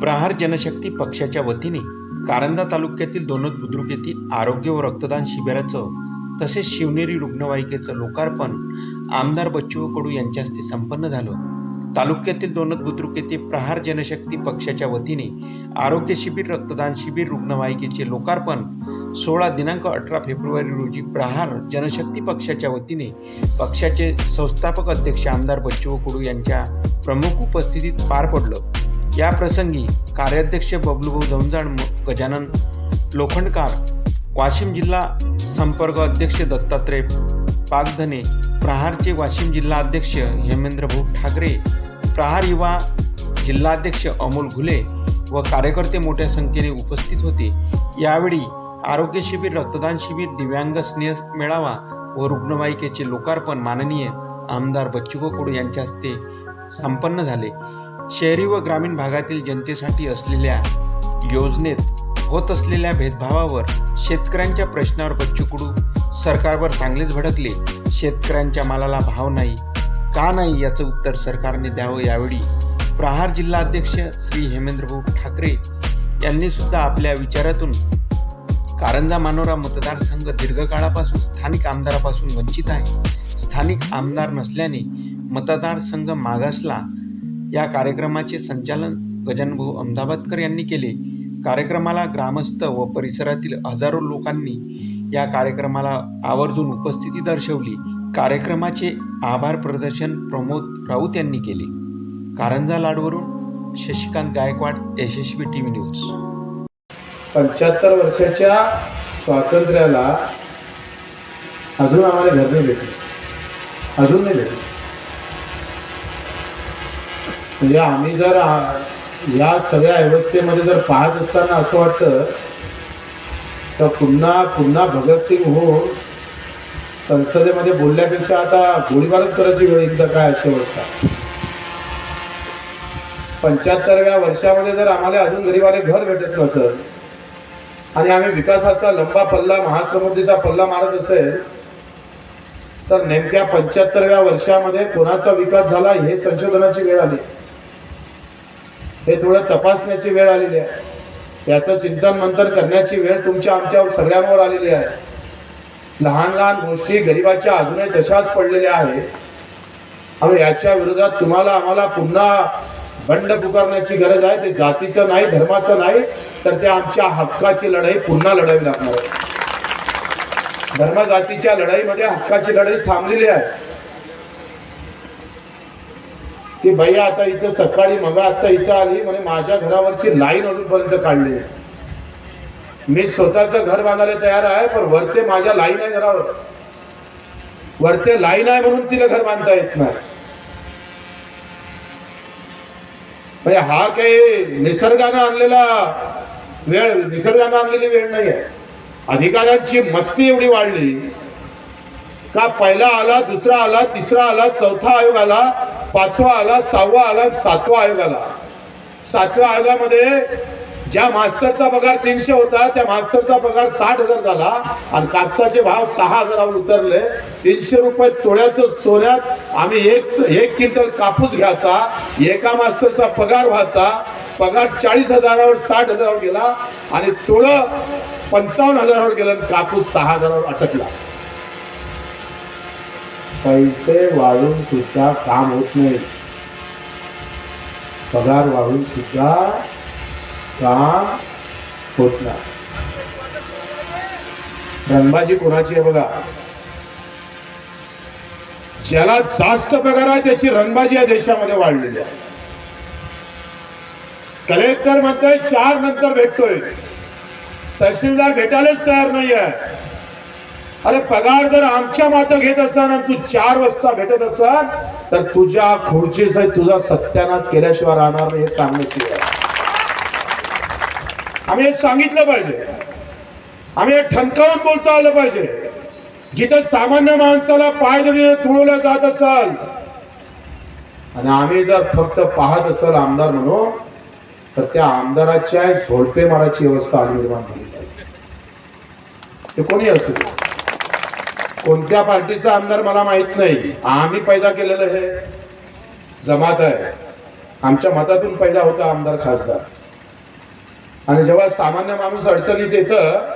प्रहार जनशक्ती पक्षाच्या वतीने कारंजा तालुक्यातील दोनद बुद्रुक येथील आरोग्य व रक्तदान शिबिराचं तसेच शिवनेरी रुग्णवाहिकेचं लोकार्पण आमदार बच्चू कडू यांच्या हस्ते संपन्न झालं. तालुक्यातील दोनद बुद्रुक येथे प्रहार जनशक्ती पक्षाच्या वतीने आरोग्य शिबिर रक्तदान शिबिर रुग्णवाहिकेचे लोकार्पण सोळा दिनांक अठरा फेब्रुवारी रोजी प्रहार जनशक्ती पक्षाच्या वतीने पक्षाचे संस्थापक अध्यक्ष आमदार बच्चू कडू यांच्या प्रमुख उपस्थितीत पार पडलं. या प्रसंगी कार्याध्यक्ष बबलूभाऊ जमजाड गजानन लोखंडकार वाशिम जिल्हा संपर्क अध्यक्ष दत्तात्रय पागधने प्रहारचे वाशिम जिल्हा अध्यक्ष हेमेंद्रभाऊ ठाकरे प्रहार युवा जिल्हाध्यक्ष अमोल घुले व कार्यकर्ते मोठ्या संख्येने उपस्थित होते. यावेळी आरोग्य शिबिर रक्तदान शिबिर दिव्यांग स्नेह मेळावा व रुग्णवाहिकेचे लोकार्पण माननीय आमदार बच्चू कडू यांच्या हस्ते संपन्न झाले. शहरी व ग्रामीण भागातील जनतेसाठी असलेल्या योजनेत होत असलेल्या भेदभावावर शेतकऱ्यांच्या प्रश्नावर बच्चू कडू सरकारवर चांगलेच भडकले. शेतकऱ्यांच्या मालाला भाव नाही का नाही याचं उत्तर सरकारने द्यावं यावेळी प्रहार जिल्हाध्यक्ष श्री हेमेंद्रभाऊ ठाकरे यांनी सुद्धा आपल्या विचारातून कारंजा मानोरा मतदारसंघ दीर्घकाळापासून स्थानिक आमदारापासून वंचित आहे. स्थानिक आमदार नसल्याने मतदारसंघ मागासला या कार्यक्रमाचे संचालन गजानभाऊ अहमदाबादकर यांनी केले. कार्यक्रमाला ग्रामस्थ व परिसरातील हजारो लोकांनी या कार्यक्रमाला आवर्जून उपस्थिती दर्शवली. कार्यक्रमाचे आभार प्रदर्शन प्रमोद राऊत यांनी केले. Karanja लाडवरून Shashikant Gaikwad Yashasvi T V news. पंच्याहत्तर वर्षाच्या स्वातंत्र्याला अजून आम्हाला घर नाही भेटले. अजून नाही भेटले. म्हणजे आम्ही जर या सगळ्या अवस्थेमध्ये जर पाहत असताना असं वाटतं तर पुन्हा पुन्हा भगतसिंग होऊन संसदेमध्ये बोलण्यापेक्षा आता गोळीबारच करायची वेळ एकदा काय अशी अवस्था. पंच्याहत्तरव्या वर्षामध्ये जर आम्हाला अजून गरीबाने घर भेटत नसेल आणि आम्ही विकासाचा लंबा पल्ला महासमुद्रीचा पल्ला मारत असेल तर नेमक्या पंच्याहत्तरव्या वर्षामध्ये कोणाचा विकास झाला हे संशोधनाची वेळ आली. हे थोडं तपासण्याची वेळ आलेली आहे. याचं चिंतन मंथन करण्याची वेळ तुमच्या आमच्यावर सगळ्यांवर आलेली आहे. लहान लहान गोष्टी गरिबाच्या अजूनही तशाच पडलेल्या आहेत. आणि याच्या विरोधात तुम्हाला आम्हाला पुन्हा बंड पुकारण्याची गरज आहे. ते जातीचं नाही धर्माचं नाही तर त्या आमच्या हक्काची लढाई पुन्हा लढावी लागणार आहे. धर्म जातीच्या लढाईमध्ये हक्काची लढाई थांबलेली आहे. की भैया आता इथं सकाळी मग आता इथं आली म्हणे माझ्या घरावरची लाईन अजूनपर्यंत काढली. मी स्वतःचं घर बांधायला तयार आहे पण वरते माझ्या लाईन आहे घरावर. वरते लाईन आहे म्हणून तिला घर बांधता येत नाही. म्हणजे हा काही निसर्गानं आणलेला वेळ निसर्गानं आणलेली वेळ नाही आहे अधिकाऱ्यांची मस्ती एवढी वाढली का पहिला आला दुसरा आला तिसरा आला चौथा आयोग आला पाचवा आला सहावा आला सातवा आयोग आला. सातव्या आयोगामध्ये ज्या मास्तरचा पगार तीनशे होता त्या मास्तरचा पगार साठ हजार झाला आणि कापसाचे भाव सहा हजारावर उतरले. तीनशे रुपये तोळ्याचं सोन्यात आम्ही एक एक क्विंटल कापूस घ्यायचा एका मास्तरचा पगार व्हायचा. पगार चाळीस हजारावर साठ हजारावर गेला आणि तोळं पंचावन्न हजारावर गेलं आणि कापूस सहा हजारावर अटकला. पैसे वाढून सुद्धा काम होत नाही. पगार वाढून सुद्धा काम होत नाही. रंगबाजी कोणाची आहे बघा? ज्याला जास्त पगार आहे त्याची रंगबाजी या देशामध्ये वाढलेली आहे. कलेक्टर म्हणतोय चार नंतर भेटतोय. तहसीलदार भेटायलाच तयार नाही आहे अरे पगार जर आमच्या मात घेत असाल आणि तू चार वाजता भेटत असाल तर तुझ्या खुर्चीचा तुझा सत्यानाश केल्याशिवाय राहणार नाही हे सांगण्याची आम्ही हे सांगितलं पाहिजे. आम्ही हे ठणकावून बोलता आलं पाहिजे. जिथं सामान्य माणसाला पाय पायदळी तुळवल्या जात असाल आणि आम्ही जर फक्त पाहत असाल आमदार म्हणून तर त्या आमदाराच्या झोडपे मारायची व्यवस्था आम्ही निर्माण झाली पाहिजे. ते कोणी असू कोणत्या पार्टीचा आमदार मला माहीत नाही. आम्ही पैदा केलेलं हे जमात आहे. आमच्या मतातून पैदा होता आमदार खासदार. आणि जेव्हा सामान्य माणूस अडचणीत येतं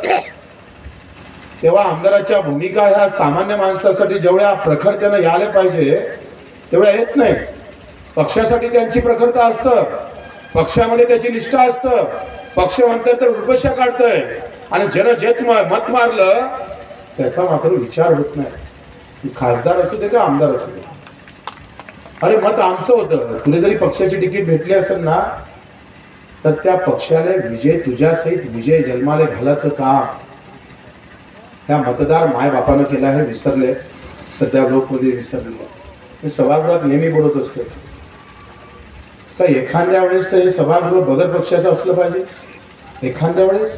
तेव्हा आमदाराच्या भूमिका ह्या सामान्य माणसासाठी जेवढ्या प्रखर यायला पाहिजे तेवढ्या येत नाही पक्षासाठी त्यांची प्रखरता असतं. पक्षामध्ये त्याची निष्ठा असतं. पक्ष म्हणतात तर रुपशा काढतंय. आणि जन जेत मत मारलं त्याचा मात्र विचार होत नाही. खासदार असू दे का आमदार असू दे. अरे मत आमचं होतं. तुला जरी पक्षाची तिकीट भेटली असेल ना तर त्या पक्षाला विजय तुझ्यासहित विजय जन्माला घालायचं काम त्या मतदार मायबापानं केला हे विसरले. सध्या लोकमध्ये विसरले. मी सभागृहात नेहमी बोलत असतो का एखाद्या वेळेस तर हे सभागृह बगर पक्षाचं असलं पाहिजे. एखाद्या वेळेस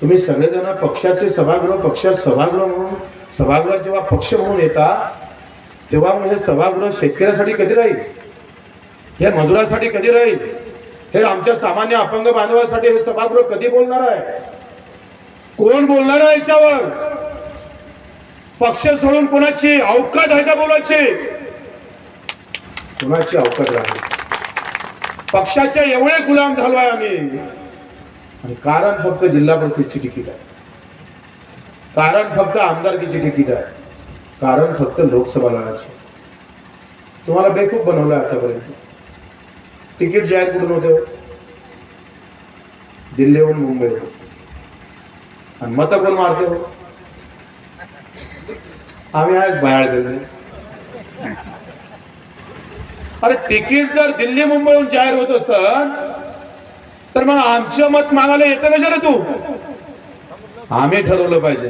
तुम्ही सगळेजण पक्षाचे सभागृह पक्षात सभागृह म्हणून सभागृहात जेव्हा पक्ष म्हणून येता तेव्हा मग हे सभागृह शेतकऱ्यासाठी कधी राहील? हे मजुरासाठी कधी राहील? हे आमच्या सामान्य अपंग बांधवासाठी हे सभागृह कधी बोलणार आहे? कोण बोलणार आहे याच्यावर? पक्ष सोडून कोणाची अवकाश आहे का बोलायची? कोणाची अवकाश आहे पक्षाचे एवढे गुलाम झालोय आम्ही. आणि कारण फक्त जिल्हा परिषदची तिकीट आहे. कारण फक्त आमदारकीची तिकीट आहे. कारण फक्त लोकसभा लढायची तुम्हाला बेकूफ बनवलं आतापर्यंत. तिकीट जाहीर करून होते? दिल्लीहून मुंबईहून. आणि मतं कोण मारते? हो आम्ही आहेत बाहेर गेलो अरे तिकीट जर दिल्ली मुंबईहून जाहीर होत असत तर मग आमचं मत मागायला येतं कशाला तू? आम्ही ठरवलं पाहिजे.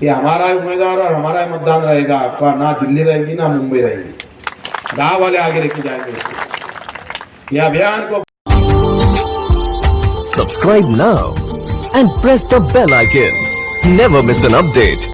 कि हमारा उम्मीदवार और हमारा मतदान रहेगा आपका ना दिल्ली रहेगी ना मुंबई रहेगी गाव वाले आगे लेके जाएंगे. इसको ये अभियान को Subscribe now and press the bell icon. Never miss an update